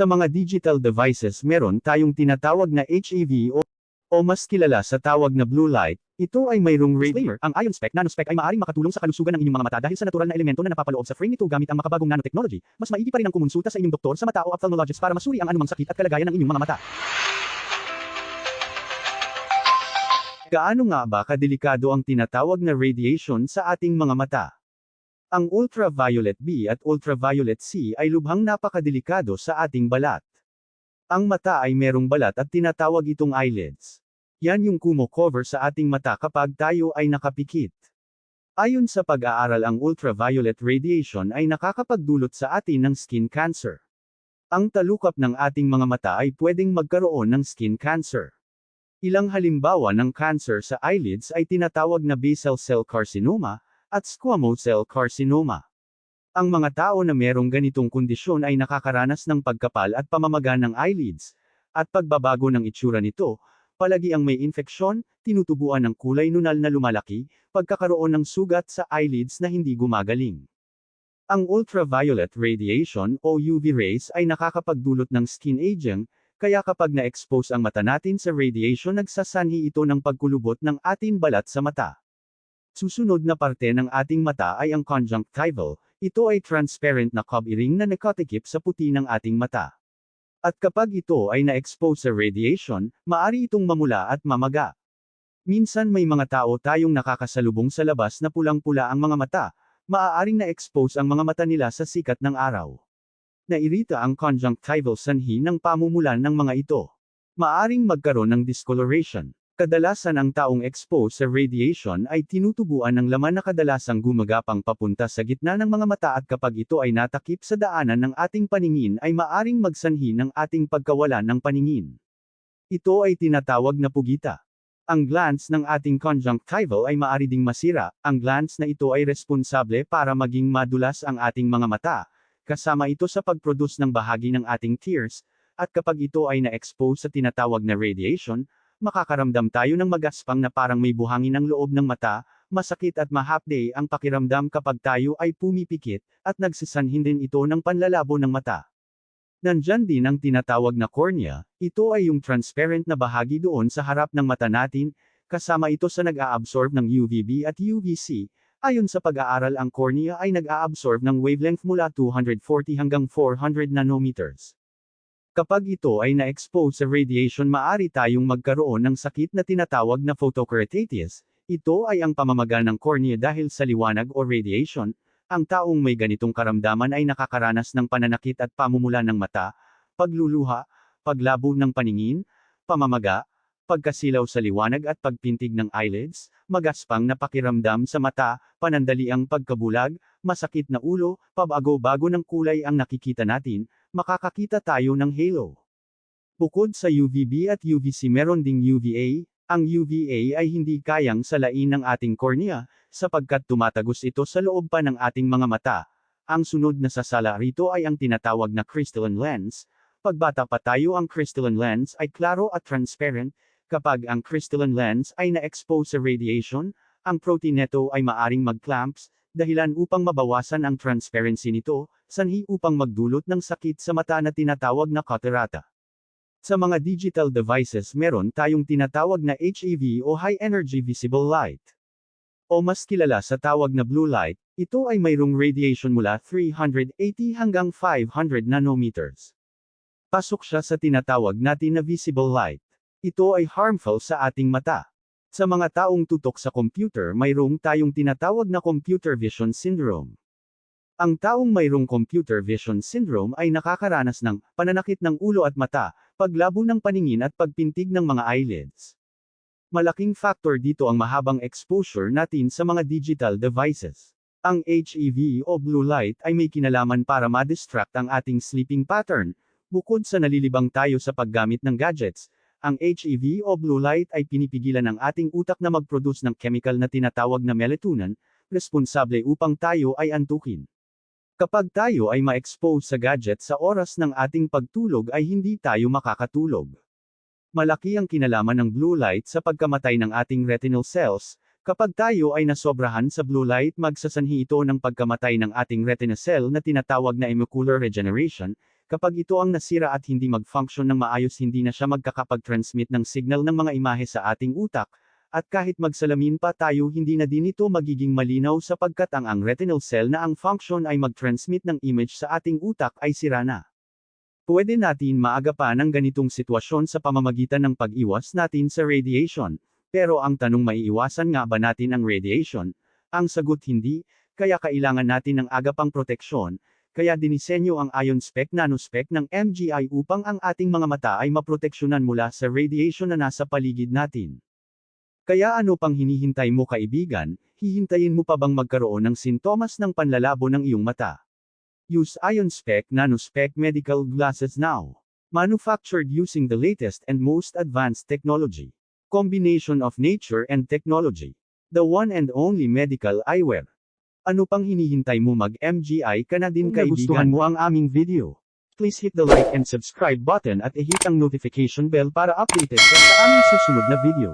Sa mga digital devices meron tayong tinatawag na HEV o, o mas kilala sa tawag na blue light, ito ay mayroong rate layer. Ang ion spec, nanospec ay maaaring makatulong sa kalusugan ng inyong mga mata dahil sa natural na elemento na napapaloob sa frame nito gamit ang makabagong nanotechnology. Mas maigi pa rin ang kumonsulta sa inyong doktor sa mata o ophthalmologist para masuri ang anumang sakit at kalagayan ng inyong mga mata. Gaano nga ba kadelikado ang tinatawag na radiation sa ating mga mata? Ang ultraviolet B at ultraviolet C ay lubhang napakadelikado sa ating balat. Ang mata ay merong balat at tinatawag itong eyelids. Yan yung kumo-cover sa ating mata kapag tayo ay nakapikit. Ayon sa pag-aaral ang ultraviolet radiation ay nakakapagdulot sa atin ng skin cancer. Ang talukap ng ating mga mata ay pwedeng magkaroon ng skin cancer. Ilang halimbawa ng cancer sa eyelids ay tinatawag na basal cell carcinoma, at squamous cell carcinoma. Ang mga tao na merong ganitong kondisyon ay nakakaranas ng pagkapal at pamamaga ng eyelids, at pagbabago ng itsura nito, palagi ang may infeksyon, tinutubuan ng kulay nunal na lumalaki, pagkakaroon ng sugat sa eyelids na hindi gumagaling. Ang ultraviolet radiation o UV rays ay nakakapagdulot ng skin aging, kaya kapag na-expose ang mata natin sa radiation nagsasanhi ito ng pagkulubot ng ating balat sa mata. Susunod na parte ng ating mata ay ang conjunctival, ito ay transparent na cob-ring na nakatikip sa puti ng ating mata. At kapag ito ay na-expose sa radiation, maari itong mamula at mamaga. Minsan may mga tao tayong nakakasalubong sa labas na pulang-pula ang mga mata, maaaring na-expose ang mga mata nila sa sikat ng araw. Nairita ang conjunctival sanhi ng pamumulan ng mga ito. Maaring magkaroon ng discoloration. Kadalasan ang taong exposed sa radiation ay tinutubuan ng laman na kadalasang gumagapang papunta sa gitna ng mga mata at kapag ito ay natakip sa daanan ng ating paningin ay maaring magsanhi ng ating pagkawala ng paningin. Ito ay tinatawag na pugita. Ang glands ng ating conjunctival ay maari ding masira, ang glands na ito ay responsable para maging madulas ang ating mga mata, kasama ito sa pag-produce ng bahagi ng ating tears, at kapag ito ay na-expose sa tinatawag na radiation, makakaramdam tayo ng magaspang na parang may buhangin ang loob ng mata, masakit at mahapde ang pakiramdam kapag tayo ay pumipikit, at nagsisanhin din ito ng panlalabo ng mata. Nandyan din ang tinatawag na cornea, ito ay yung transparent na bahagi doon sa harap ng mata natin, kasama ito sa nag-a-absorb ng UVB at UVC, ayon sa pag-aaral ang cornea ay nag-a-absorb ng wavelength mula 240 hanggang 400 nanometers. Kapag ito ay na-expose sa radiation maari tayong magkaroon ng sakit na tinatawag na photokeratitis, ito ay ang pamamaga ng cornea dahil sa liwanag o radiation, ang taong may ganitong karamdaman ay nakakaranas ng pananakit at pamumula ng mata, pagluluha, paglabo ng paningin, pamamaga, pagkasilaw sa liwanag at pagpintig ng eyelids, magaspang na pakiramdam sa mata, panandaliang pagkabulag, masakit na ulo, pabago-bago ng kulay ang nakikita natin, makakakita tayo ng halo. Bukod sa UVB at UVC meron ding UVA, ang UVA ay hindi kayang salain ng ating cornea, sapagkat tumatagos ito sa loob pa ng ating mga mata. Ang sunod na sasala rito ay ang tinatawag na crystalline lens. Pagbata pa tayo ang crystalline lens ay klaro at transparent, kapag ang crystalline lens ay na-expose sa radiation, ang protein nito ay maaring mag-clamps, dahilan upang mabawasan ang transparency nito, sanhi upang magdulot ng sakit sa mata na tinatawag na catarata. Sa mga digital devices meron tayong tinatawag na HEV o High Energy Visible Light. O mas kilala sa tawag na blue light, ito ay mayroong radiation mula 380 hanggang 500 nanometers. Pasok siya sa tinatawag natin na visible light. Ito ay harmful sa ating mata. Sa mga taong tutok sa computer mayroong tayong tinatawag na computer vision syndrome. Ang taong mayroong computer vision syndrome ay nakakaranas ng pananakit ng ulo at mata, paglabo ng paningin at pagpintig ng mga eyelids. Malaking factor dito ang mahabang exposure natin sa mga digital devices. Ang HEV o blue light ay may kinalaman para ma-distract ang ating sleeping pattern. Bukod sa nalilibang tayo sa paggamit ng gadgets, ang HEV o blue light ay pinipigilan ng ating utak na mag-produce ng chemical na tinatawag na melatonin, responsable upang tayo ay antukin. Kapag tayo ay ma-expose sa gadget sa oras ng ating pagtulog ay hindi tayo makakatulog. Malaki ang kinalaman ng blue light sa pagkamatay ng ating retinal cells, kapag tayo ay nasobrahan sa blue light magsasanhi ito ng pagkamatay ng ating retina cell na tinatawag na macular regeneration, Kapag ito ang nasira at hindi mag-function ng maayos hindi na siya magkakapag-transmit ng signal ng mga imahe sa ating utak, at kahit magsalamin pa tayo hindi na din ito magiging malinaw sapagkat ang ang retinal cell na ang function ay mag-transmit ng image sa ating utak ay sira na. Pwede natin maagapan ang ganitong sitwasyon sa pamamagitan ng pag-iwas natin sa radiation, pero ang tanong maiiwasan nga ba natin ang radiation? Ang sagot hindi, kaya kailangan natin ng agapang proteksyon, kaya dinisenyo ang ion spec nanospec ng MGI upang ang ating mga mata ay maproteksyonan mula sa radiation na nasa paligid natin. Kaya ano pang hinihintay mo kaibigan, hihintayin mo pa bang magkaroon ng sintomas ng panlalabo ng iyong mata? Use ion spec nanospec medical glasses now. Manufactured using the latest and most advanced technology. Combination of nature and technology. The one and only medical eyewear. Ano pang hinihintay mo mag-MGI ka na din Kung kaibigan? mo ang aming video, please hit the like and subscribe button at i-hit ang notification bell para updated ka sa aming susunod na video.